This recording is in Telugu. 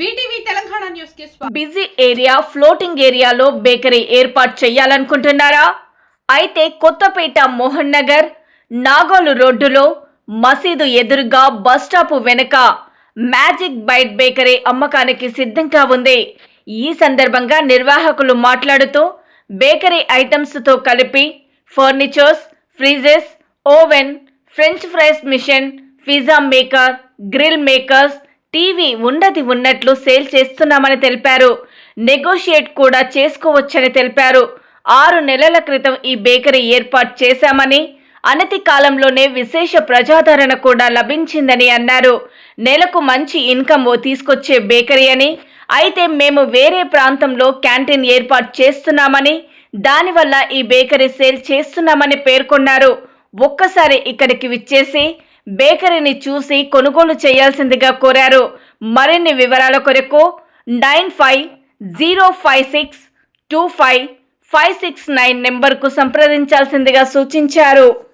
తెలంగాణ న్యూస్కి బిజీ ఏరియా ఫ్లోటింగ్ ఏరియాలో బేకరీ ఏర్పాటు చేయాలనుకుంటున్నారా? అయితే కొత్తపేట మోహన్ నగర్ నాగోలు రోడ్డులో మసీదు ఎదురుగా బస్ స్టాప్ వెనుక మ్యాజిక్ బైట్ బేకరీ అమ్మకానికి సిద్ధంగా ఉంది. ఈ సందర్భంగా నిర్వాహకులు మాట్లాడుతూ బేకరీ ఐటమ్స్తో కలిపి furnitures fridges oven french fries machine pizza maker grill makers TV ఉన్నది ఉన్నట్లు సేల్ చేస్తున్నామని తెలిపారు. నెగోషియేట్ కూడా చేసుకోవచ్చని తెలిపారు. ఆరు నెలల క్రితం ఈ బేకరీ ఏర్పాటు చేశామని అనతి కాలంలోనే విశేష ప్రజాదరణ కూడా లభించిందని అన్నారు. నెలకు మంచి ఇన్కమ్ తీసుకొచ్చే బేకరీ అని అయితే మేము వేరే ప్రాంతంలో క్యాంటీన్ ఏర్పాటు చేస్తున్నామని దానివల్ల ఈ బేకరీ సేల్ చేస్తున్నామని పేర్కొన్నారు. ఒక్కసారి ఇక్కడికి విచ్చేసి బేకరీని చూసి కొనుగోలు చేయాల్సిందిగా కోరారు. మరిన్ని వివరాల కొరకు nine five zero five six two five five six nine నెంబర్కు సంప్రదించాల్సిందిగా సూచించారు.